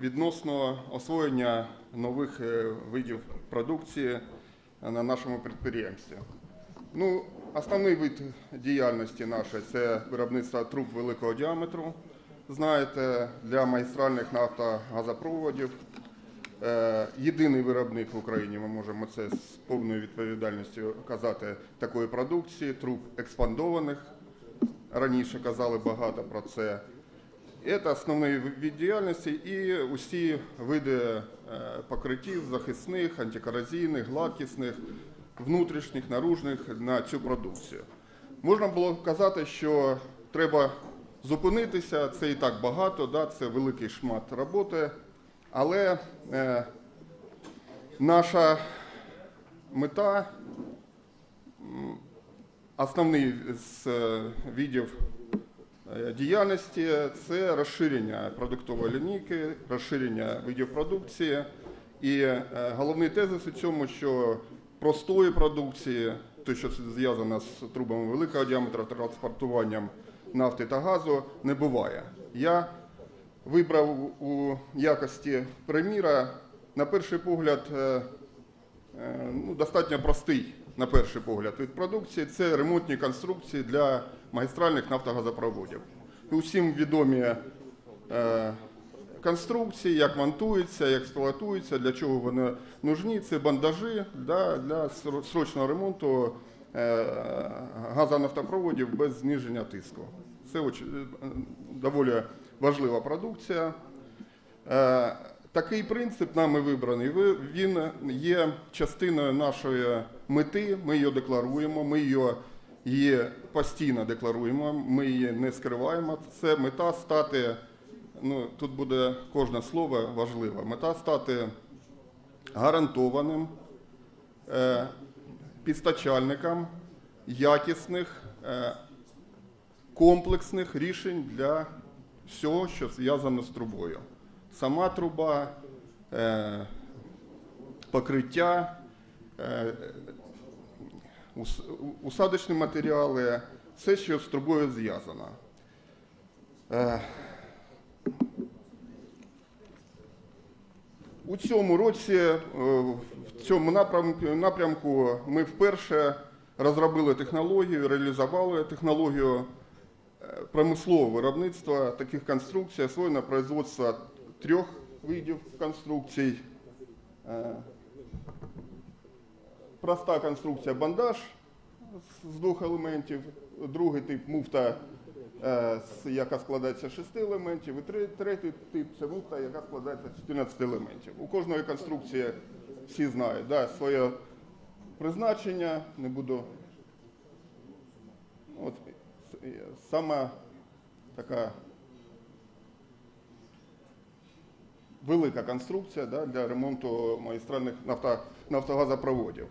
відносно освоєння нових е, видів продукції на нашому підприємстві. Ну, основний вид діяльності нашої це виробництво труб великого діаметру. Знаєте, для магістральних нафтогазопроводів. Е, Єдиний виробник в Україні, ми можемо це з повною відповідальністю казати, такої продукції, труб експандованих. Раніше казали багато про це. Це основний вид діяльності і усі види е, покриттів захисних, антикоразійних, гладкісних, внутрішніх, наружних на цю продукцію. Можна було казати, що треба зупинитися, це і так багато, да, це великий шмат роботи, але е, наша мета, основний з е, Е, діяльності це розширення продуктової лінійки, розширення видів продукції. І е, головний тезис у цьому, що простої продукції, те, що зв'язано з трубами великого діаметра, транспортуванням нафти та газу, не буває. Я вибрав у якості приміра, на перший погляд, е, е, ну, достатньо простий, на перший погляд, від продукції це ремонтні конструкції для магістральних нафтогазопроводів. Усім відомі е, конструкції, як монтуються, як експлуатуються, для чого вони нужні. Це бандажі да, для срочного ремонту е, газонафтопроводів без зниження тиску. Це е, доволі важлива продукція. Е, Такий принцип нами вибраний. Він є частиною нашої мети. Ми її декларуємо. Ми її, постійно декларуємо. Ми її не скриваємо. Це мета стати. Ну тут буде кожне слово важливе. Мета стати гарантованим е, підстачальником якісних е, комплексних рішень для всього, що зв'язано з трубою. Сама труба, е, покриття, е, усадочні матеріали, все, що з трубою зв'язано. Е, У цьому році, в цьому напрямку, ми вперше розробили технологію, реалізували технологію промислового виробництва таких конструкцій, освоєно производство трьох видів конструкцій. Е, Проста конструкція бандаж з двох елементів, другий тип муфта, е, яка складається з шести елементів, і третій тип це муфта, яка складається з 14 елементів. У кожної конструкції всі знають да, своє призначення, не буду. От, сама така велика конструкція да, для ремонту магістральних нафто, нафтогазопроводів.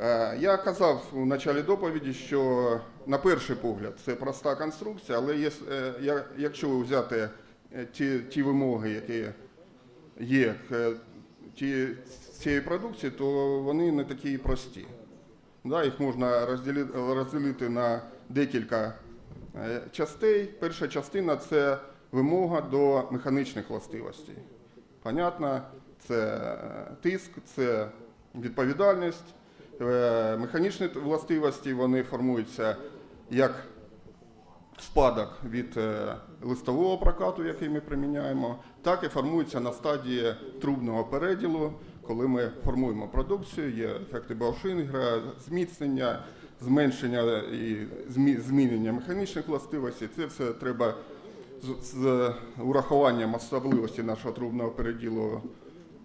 Е, Я казав у началі доповіді, що на перший погляд це проста конструкція, але є, е, якщо взяти е, ті, ті вимоги, які є ті, цієї продукції, то вони не такі прості. Да, їх можна розділити, розділити на декілька частей. Перша частина це вимога до механічних властивостей. Понятно, це е, тиск, це відповідальність. Е, Механічні властивості вони формуються як спадок від е, листового прокату, який ми приміняємо, так і формуються на стадії трубного переділу, коли ми формуємо продукцію, є ефекти Баушингера, зміцнення, зменшення і змінення механічних властивостей. Це все треба з, з урахуванням особливості нашого трубного переділу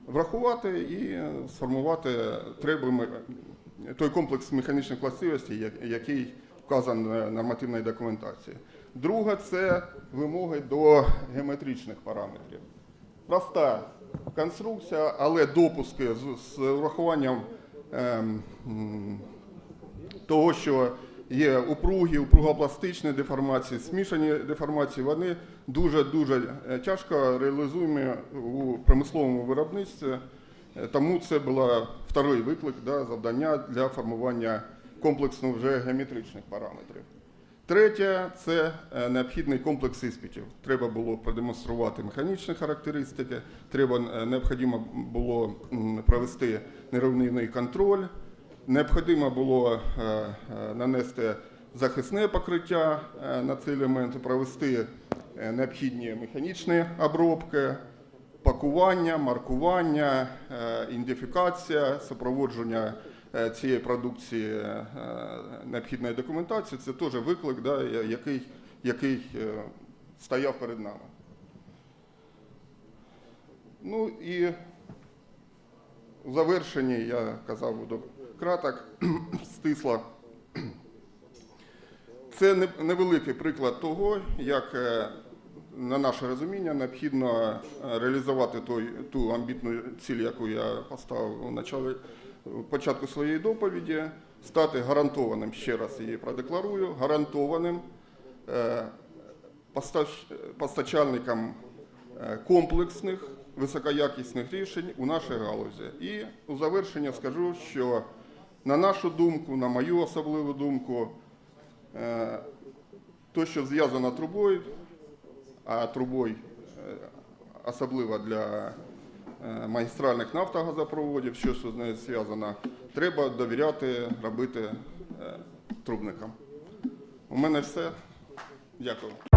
врахувати і е, сформувати треба ми- той комплекс механічних властивостей, який вказаний на нормативній документації. Друге це вимоги до геометричних параметрів. Проста конструкція, але допуски з, з урахуванням ем, того, що є упругі, упругопластичні деформації, смішані деформації, вони дуже-дуже е, тяжко реалізуємі у промисловому виробництві. Е, Тому це був второй виклик, да, завдання для формування комплексно вже геометричних параметрів. Третє це е, необхідний комплекс іспитів. Треба було продемонструвати механічні характеристики, треба необхідно було провести нерівнинний контроль, необхідно було е, е, нанести захисне покриття е, на ці елементи, провести необхідні механічні обробки, пакування, маркування, ідентифікація, супроводження цієї продукції необхідної документації це теж виклик, да, який, який стояв перед нами. Ну і у завершенні я казав буду краток, стисло. Це невеликий приклад того, як, е, на наше розуміння, необхідно е, реалізувати той, ту амбітну ціль, яку я поставив у началі, початку своєї доповіді, стати гарантованим, ще раз її продекларую, гарантованим е, постачальником комплексних високоякісних рішень у нашій галузі. І у завершення скажу, що на нашу думку, на мою особливу думку, Е, То, що зв'язано трубою, а трубою е, особливо для е, магістральних нафтогазопроводів, що з нею зв'язано, треба довіряти робити трубникам. У мене все. Дякую.